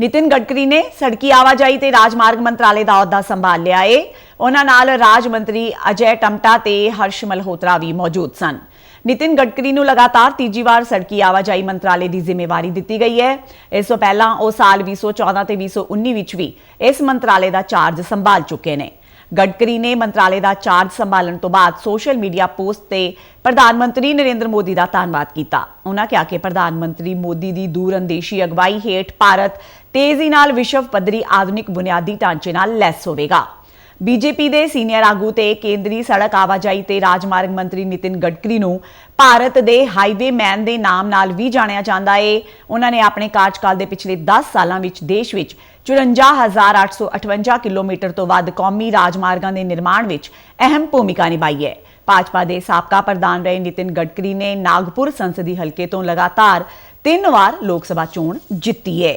ਨਿਤਿਨ ਗਡਕਰੀ ਨੇ ਸੜਕੀ ਆਵਾਜਾਈ ਤੇ ਰਾਜਮਾਰਗ ਮੰਤਰਾਲੇ ਦਾ ਅਹੁਦਾ ਸੰਭਾਲ ਲਿਆ ਏ। ਉਹਨਾਂ ਨਾਲ ਰਾਜ ਮੰਤਰੀ ਅਜੈ ਟਮਟਾ ਤੇ ਹਰਸ਼ ਮਲਹੋਤਰਾ ਵੀ ਮੌਜੂਦ ਸਨ। ਨਿਤਿਨ ਗਡਕਰੀ ਨੂੰ ਲਗਾਤਾਰ ਤੀਜੀ ਵਾਰ ਸੜਕੀ ਆਵਾਜਾਈ ਮੰਤਰਾਲੇ ਦੀ ਜ਼ਿੰਮੇਵਾਰੀ ਦਿੱਤੀ ਗਈ ਹੈ। ਇਸ ਤੋਂ ਪਹਿਲਾਂ ਉਹ ਸਾਲ 2014 ਤੇ 2019 ਵਿੱਚ ਵੀ ਇਸ ਮੰਤਰਾਲੇ ਦਾ ਚਾਰਜ ਸੰਭਾਲ ਚੁੱਕੇ ਨੇ। ਗਡਕਰੀ ਨੇ ਮੰਤਰਾਲੇ ਦਾ ਚਾਰਜ ਸੰਭਾਲਣ ਤੋਂ ਬਾਅਦ ਸੋਸ਼ਲ ਮੀਡੀਆ ਪੋਸਟ ਤੇ ਪ੍ਰਧਾਨ ਮੰਤਰੀ ਨਰਿੰਦਰ ਮੋਦੀ ਦਾ ਧੰਨਵਾਦ ਕੀਤਾ। ਉਹਨਾਂ ਕਿਹਾ ਕਿ ਪ੍ਰਧਾਨ ਮੰਤਰੀ ਮੋਦੀ ਦੀ ਦੂਰਅੰਦੇਸ਼ੀ ਅਗਵਾਈ ਹੇਠ ਭਾਰਤ ਤੇਜ਼ੀ ਨਾਲ ਵਿਸ਼ਵ ਪੱਧਰੀ ਆਧੁਨਿਕ ਬੁਨਿਆਦੀ ਢਾਂਚੇ ਨਾਲ ਲੈਸ ਹੋਵੇਗਾ। ਬੀਜੇਪੀ ਦੇ ਸੀਨੀਅਰ ਆਗੂ ਤੇ ਕੇਂਦਰੀ ਸੜਕ ਆਵਾਜਾਈ ਤੇ ਰਾਜਮਾਰਗ ਮੰਤਰੀ ਨਿਤਿਨ ਗਡਕਰੀ ਨੂੰ ਭਾਰਤ ਦੇ ਹਾਈਵੇ ਮੈਨ ਦੇ ਨਾਮ ਨਾਲ ਵੀ ਜਾਣਿਆ ਜਾਂਦਾ ਏ। ਉਹਨਾਂ ਨੇ ਆਪਣੇ ਕਾਰਜਕਾਲ ਦੇ ਪਿਛਲੇ 10 ਸਾਲਾਂ ਵਿੱਚ ਦੇਸ਼ ਵਿੱਚ 54858 ਕਿਲੋਮੀਟਰ ਤੋਂ ਵੱਧ ਕੌਮੀ ਰਾਜਮਾਰਗਾਂ ਦੇ ਨਿਰਮਾਣ ਵਿੱਚ ਅਹਿਮ ਭੂਮਿਕਾ ਨਿਭਾਈ ਹੈ। ਭਾਜਪਾ ਦੇ ਸਾਬਕਾ ਪ੍ਰਧਾਨ ਰਹੇ ਨਿਤਿਨ ਗਡਕਰੀ ਨੇ ਨਾਗਪੁਰ ਸੰਸਦੀ ਹਲਕੇ ਤੋਂ ਲਗਾਤਾਰ ਤਿੰਨ ਵਾਰ ਲੋਕ ਸਭਾ ਚੋਣ ਜਿੱਤੀ ਹੈ।